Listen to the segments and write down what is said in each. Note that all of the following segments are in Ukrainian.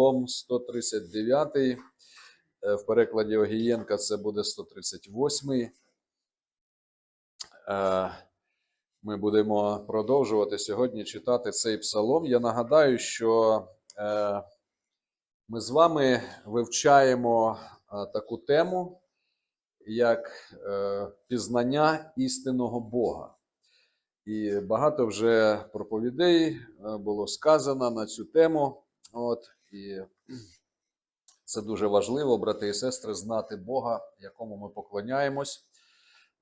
Псалом 139. Е, В перекладі Огієнка це буде 138. Е, Ми будемо продовжувати сьогодні читати цей псалом. Я нагадаю, що е, ми з вами вивчаємо таку тему, як пізнання істинного Бога. І багато вже проповідей було сказано на цю тему. От, і це дуже важливо, брати і сестри, знати Бога, якому ми поклоняємось,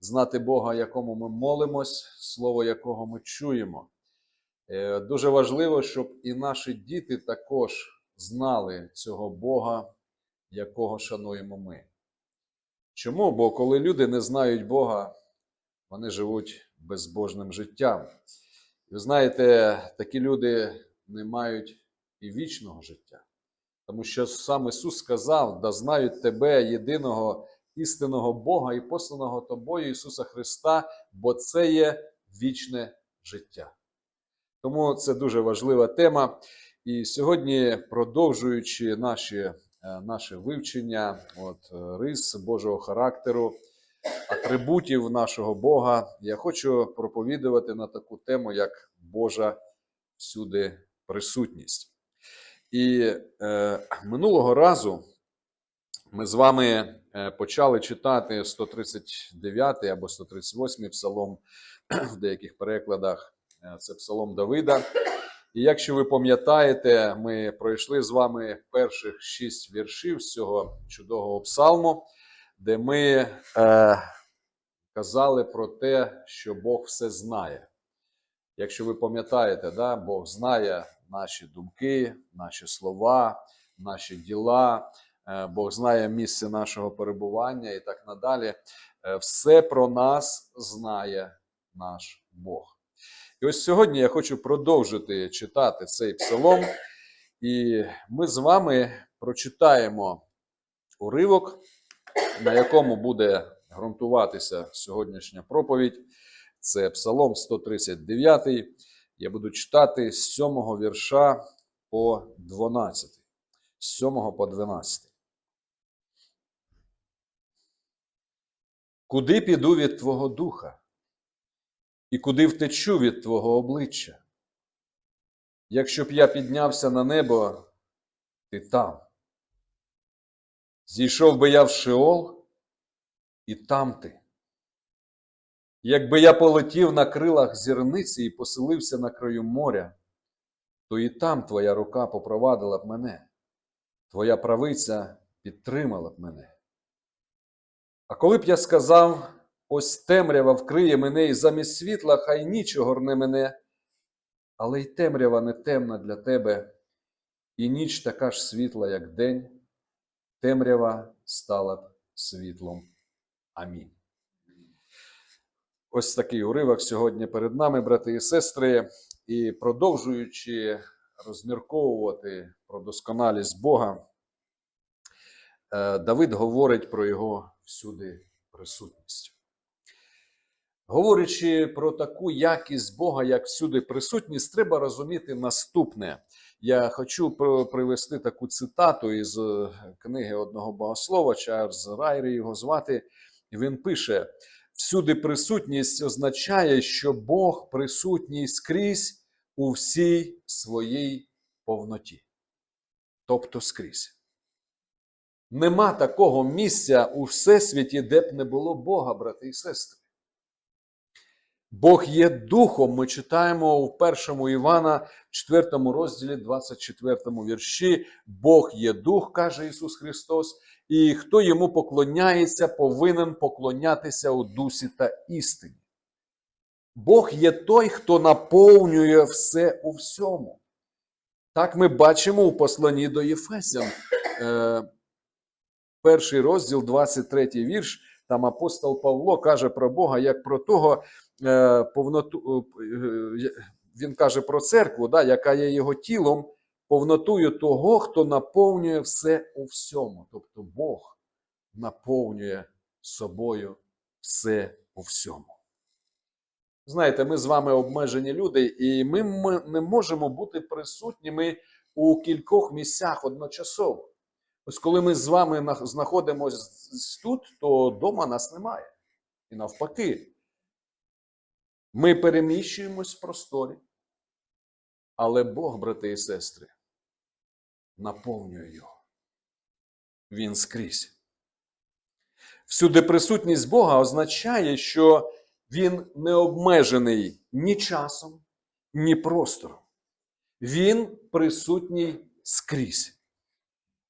знати Бога, якому ми молимось, слово якого ми чуємо. Е, Дуже важливо, щоб і наші діти також знали цього Бога, якого шануємо ми. Чому? Бо коли люди не знають Бога, вони живуть безбожним життям. І ви знаєте, такі люди не мають і вічного життя. Тому що сам Ісус сказав: да знають тебе, єдиного істинного Бога і посланого тобою Ісуса Христа, бо це є вічне життя. Тому це дуже важлива тема. І сьогодні, продовжуючи наші, е, наше вивчення от, е, рис Божого характеру, атрибутів нашого Бога, я хочу проповідувати на таку тему, як Божа всюди присутність. І е, минулого разу ми з вами е, почали читати 139 або 138 псалом в деяких перекладах. Е, Це псалом Давида. І якщо ви пам'ятаєте, ми пройшли з вами перших шість віршів з цього чудового псалму, де ми е, казали про те, що Бог все знає. Якщо ви пам'ятаєте, да, Бог знає наші думки, наші слова, наші діла, е, Бог знає місце нашого перебування і так надалі. Е, Все про нас знає наш Бог. І ось сьогодні я хочу продовжити читати цей псалом, і ми з вами прочитаємо уривок, на якому буде ґрунтуватися сьогоднішня проповідь. Це Псалом 139. Я буду читати з 7 вірша по 12. З 7 по 12. Куди піду від Твого духа? І куди втечу від Твого обличчя? Якщо б я піднявся на небо, ти там. Зійшов би я в Шеол, і там ти. Якби я полетів на крилах зірниці і поселився на краю моря, то і там твоя рука попровадила б мене, твоя правиця підтримала б мене. А коли б я сказав, ось темрява вкриє мене, і замість світла хай ніч огорне мене, але й темрява не темна для тебе, і ніч така ж світла, як день, темрява стала б світлом. Амінь. Ось такий уривок сьогодні перед нами, брати і сестри, і продовжуючи розмірковувати про досконалість Бога, е, Давид говорить про його всюди присутність. Говорячи про таку якість Бога, як всюди присутність, треба розуміти наступне. Я хочу привести таку цитату із е, книги одного богослова, Чарльз Райрі його звати. Він пише: всюди присутність означає, що Бог присутній скрізь у всій своїй повноті. Тобто скрізь. Нема такого місця у всесвіті, де б не було Бога, брати і сестри. Бог є духом. Ми читаємо у першому Івана, 4 розділі, 24 вірші. Бог є дух, каже Ісус Христос, і хто йому поклоняється, повинен поклонятися у дусі та істині. Бог є той, хто наповнює все у всьому. Так ми бачимо у посланні до Єфесян. Е, перший розділ, 23 вірш. Там апостол Павло каже про Бога як про того повноту. е, Він каже про церкву, да, яка є його тілом, повнотою того, хто наповнює все у всьому. Тобто Бог наповнює собою все у всьому. Знаєте, ми з вами обмежені люди, і ми не можемо бути присутніми у кількох місцях одночасово. Ось коли ми з вами знаходимося тут, то вдома нас немає. І навпаки, ми переміщуємось в просторі. Але Бог, брати і сестри, наповнює його. Він скрізь. Всюди присутність Бога означає, що Він не обмежений ні часом, ні простором. Він присутній скрізь.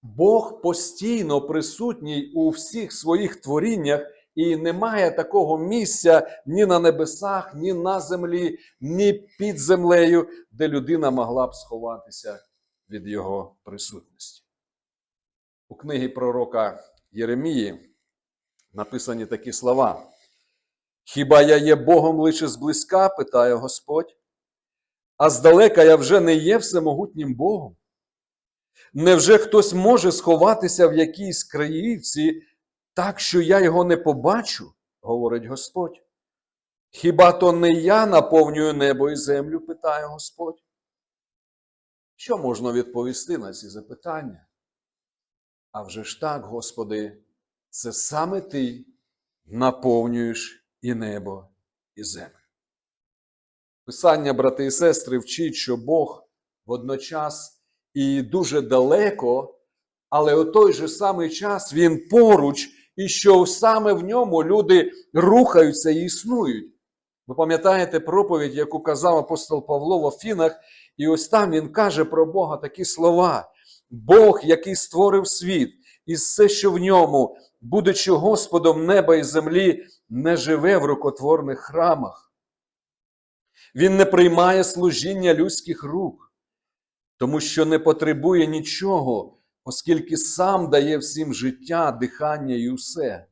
Бог постійно присутній у всіх своїх творіннях, і немає такого місця ні на небесах, ні на землі, ні під землею, де людина могла б сховатися від його присутності. У книгі пророка Єремії написані такі слова. Хіба я є Богом лише зблизька, питає Господь, а здалека я вже не є всемогутнім Богом? Невже хтось може сховатися в якійсь краївці так, що я його не побачу, говорить Господь. Хіба то не я наповнюю небо і землю, питає Господь? Що можна відповісти на ці запитання? А вже ж так, Господи, це саме Ти наповнюєш і небо, і землю. Писання, брати і сестри, вчить, що Бог водночас і дуже далеко, але у той же самий час Він поруч, і що саме в ньому люди рухаються і існують. Ви пам'ятаєте проповідь, яку казав апостол Павло в Афінах, і ось там він каже про Бога такі слова: Бог, який створив світ, і все, що в ньому, будучи Господом неба і землі, не живе в рукотворних храмах. Він не приймає служіння людських рук, тому що не потребує нічого, оскільки сам дає всім життя, дихання і усе.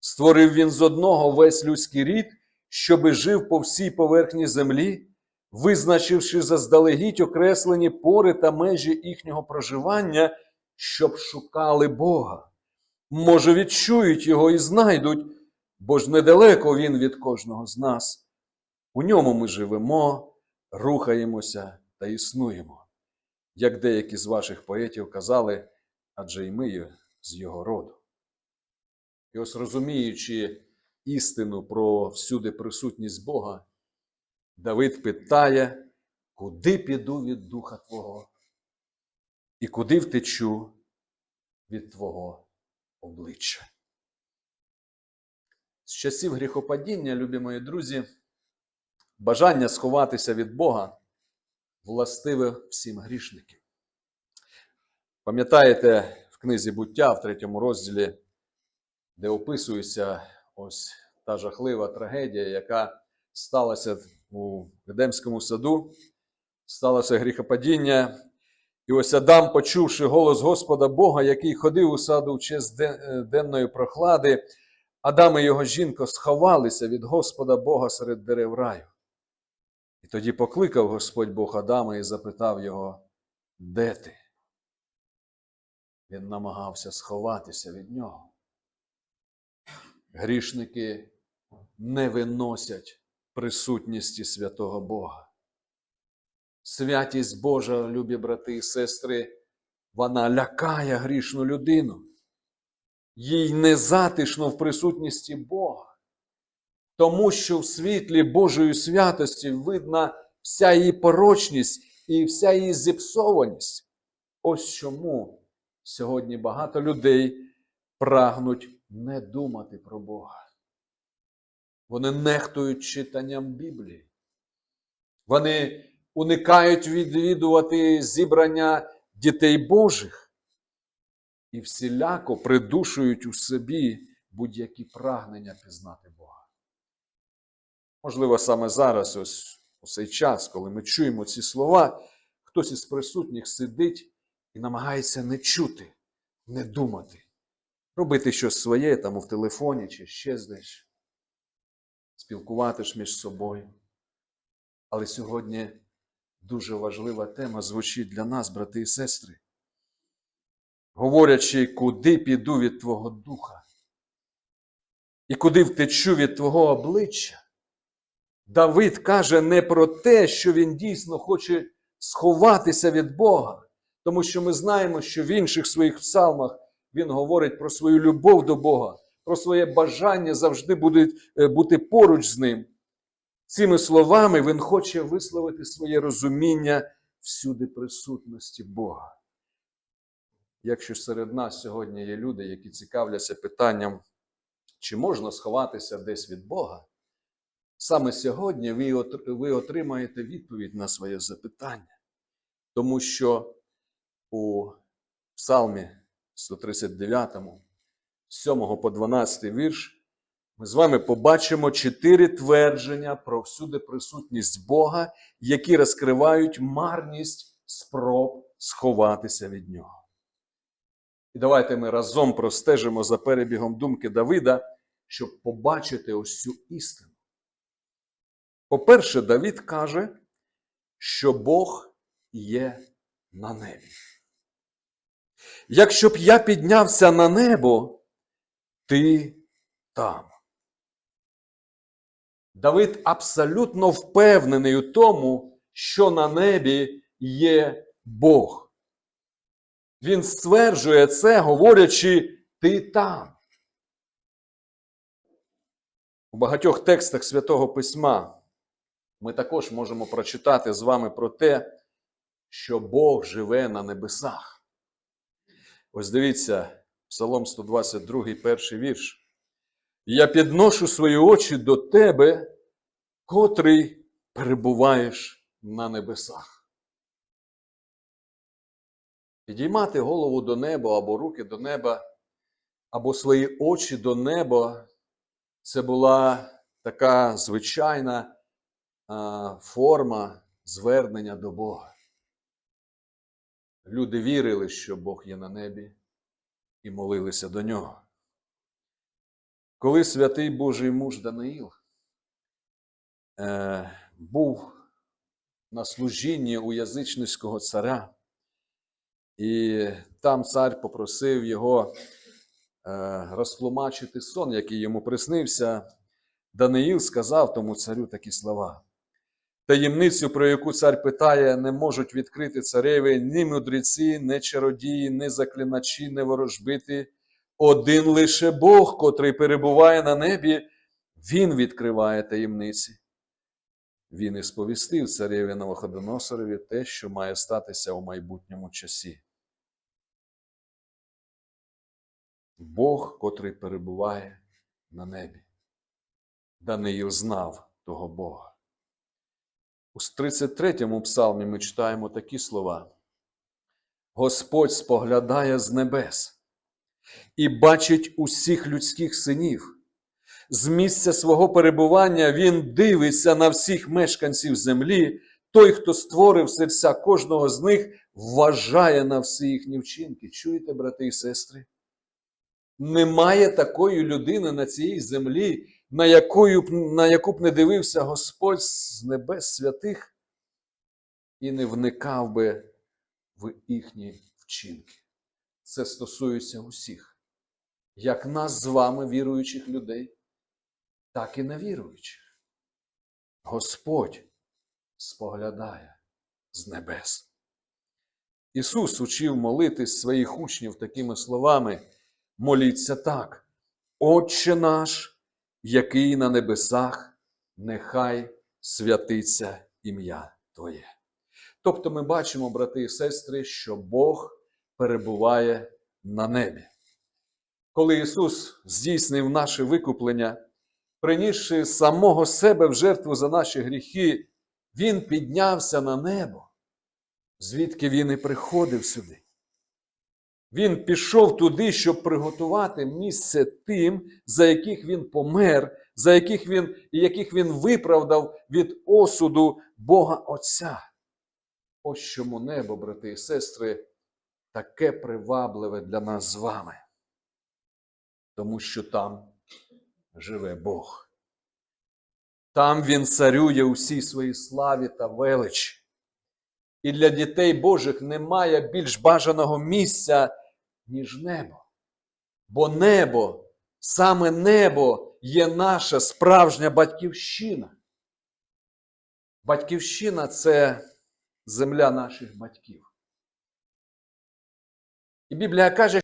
Створив він з одного весь людський рід, щоби жив по всій поверхні землі, визначивши заздалегідь окреслені пори та межі їхнього проживання, щоб шукали Бога. Може, відчують його і знайдуть, бо ж недалеко він від кожного з нас. У ньому ми живемо, рухаємося та існуємо, як деякі з ваших поетів казали, адже й ми з його роду. І ось розуміючи істину про всюди присутність Бога, Давид питає, куди піду від Духа Твого, і куди втечу від Твого обличчя. З часів гріхопадіння, любі мої друзі, бажання сховатися від Бога властиве всім грішникам. Пам'ятаєте в книзі буття в третьому розділі, де описується ось та жахлива трагедія, яка сталася у Едемському саду, сталося гріхопадіння. І ось Адам, почувши голос Господа Бога, який ходив у саду в час денної прохлади, Адам і його жінка сховалися від Господа Бога серед дерев раю. Тоді покликав Господь Бог Адама і запитав його, де ти? Він намагався сховатися від нього. Грішники не виносять присутності святого Бога. Святість Божа, любі брати і сестри, вона лякає грішну людину. Їй не затишно в присутності Бога, тому що в світлі Божої святості видна вся її порочність і вся її зіпсованість. Ось чому сьогодні багато людей прагнуть не думати про Бога. Вони нехтують читанням Біблії. Вони уникають відвідувати зібрання дітей Божих і всіляко придушують у собі будь-які прагнення пізнати Бога. Можливо, саме зараз, ось у цей час, коли ми чуємо ці слова, хтось із присутніх сидить і намагається не чути, не думати, робити щось своє там в телефоні чи ще десь, спілкуватись між собою. Але сьогодні дуже важлива тема звучить для нас, брати і сестри. Говорячи, куди піду від Твого духа, і куди втечу від Твого обличчя, Давид каже не про те, що він дійсно хоче сховатися від Бога, тому що ми знаємо, що в інших своїх псалмах він говорить про свою любов до Бога, про своє бажання завжди е, бути поруч з ним. Цими словами він хоче висловити своє розуміння всюди присутності Бога. Якщо серед нас сьогодні є люди, які цікавляться питанням, чи можна сховатися десь від Бога, саме сьогодні ви отримаєте відповідь на своє запитання. Тому що у Псалмі 139, 7 по 12 вірш, ми з вами побачимо чотири твердження про всюди присутність Бога, які розкривають марність спроб сховатися від нього. І давайте ми разом простежимо за перебігом думки Давида, щоб побачити ось цю істину. По-перше, Давид каже, що Бог є на небі. Якщо б я піднявся на небо, ти там. Давид абсолютно впевнений у тому, що на небі є Бог. Він стверджує це, говорячи, ти там. У багатьох текстах Святого Письма ми також можемо прочитати з вами про те, що Бог живе на небесах. Ось дивіться, Псалом 122, перший вірш. Я підношу свої очі до тебе, котрий перебуваєш на небесах. Підіймати голову до неба або руки до неба, або свої очі до неба це була така звичайна форма звернення до Бога. Люди вірили, що Бог є на небі, і молилися до нього. Коли святий Божий муж Даниїл е, був на служінні у язичницького царя, і там цар попросив його е, розтлумачити сон, який йому приснився, Даниїл сказав тому царю такі слова. Таємницю, про яку цар питає, не можуть відкрити цареві ні мудреці, ні чародії, ні заклиначі, ні ворожбити. Один лише Бог, котрий перебуває на небі, Він відкриває таємниці. Він і сповістив цареві Новоходоносорові те, що має статися у майбутньому часі. Бог, котрий перебуває на небі. Даниїл знав того Бога. У 33-му псалмі ми читаємо такі слова. Господь споглядає з небес і бачить усіх людських синів. З місця свого перебування він дивиться на всіх мешканців землі. Той, хто створив серця кожного з них, вважає на всі їхні вчинки. Чуєте, брати і сестри? Немає такої людини на цій землі, на яку, б, на яку б не дивився Господь з небес святих і не вникав би в їхні вчинки. Це стосується усіх, як нас з вами, віруючих людей, так і невіруючих. Господь споглядає з небес. Ісус учив молитись своїх учнів такими словами: моліться так, Отче наш, який на небесах, нехай святиться ім'я Твоє. Тобто ми бачимо, брати і сестри, що Бог перебуває на небі. Коли Ісус здійснив наше викуплення, принісши самого себе в жертву за наші гріхи, Він піднявся на небо, звідки Він і приходив сюди. Він пішов туди, щоб приготувати місце тим, за яких він помер, за яких він, і яких він виправдав від осуду Бога Отця. Ось чому небо, брати і сестри, таке привабливе для нас з вами. Тому що там живе Бог. Там Він царює у всій своїй славі та величі. І для дітей Божих немає більш бажаного місця, ніж небо. Бо небо, саме небо є наша справжня батьківщина. Батьківщина це земля наших батьків. І Біблія каже,